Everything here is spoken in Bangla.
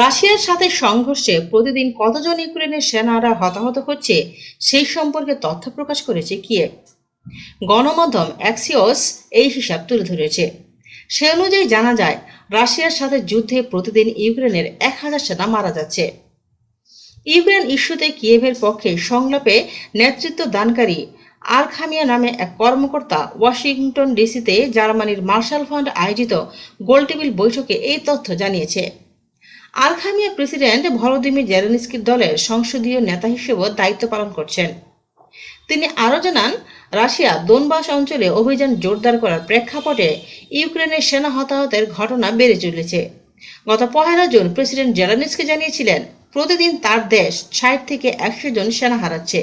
রাশিয়ার সাথে সংঘর্ষে প্রতিদিন কতজন ইউক্রেনের সেনারা হতাহত হচ্ছে, সেই সম্পর্কে তথ্য প্রকাশ করেছে কিয়েভ। গণমাধ্যম অ্যাক্সিওস এই হিসাব তুলে ধরেছে। সে অনুযায়ী জানা যায়, রাশিয়ার সাথে যুদ্ধে প্রতিদিন ইউক্রেনের এক হাজার সেনা মারা যাচ্ছে। ইউক্রেন ইস্যুতে কিয়েভের পক্ষে সংলাপে নেতৃত্ব দানকারী আরখামিয়া নামে এক কর্মকর্তা ওয়াশিংটন ডিসিতে জার্মানির মার্শাল ফান্ড আয়োজিত গোলটেবিল বৈঠকে এই তথ্য জানিয়েছে। আরখামিয়া প্রেসিডেন্ট ভলোদিমির জেলেনস্কির দলের সংসদীয় নেতা হিসেবেও দায়িত্ব পালন করছেন। তিনি আরও জানান, রাশিয়া দোনবাস অঞ্চলে অভিযান জোরদার করার প্রেক্ষাপটে ইউক্রেনের সেনা হতাহতের ঘটনা বেড়ে চলেছে। গত পহেলা জুন প্রেসিডেন্ট জেলানিসকে জানিয়েছিলেন, প্রতিদিন তার দেশ ষাট থেকে একশো জন সেনা হারাচ্ছে।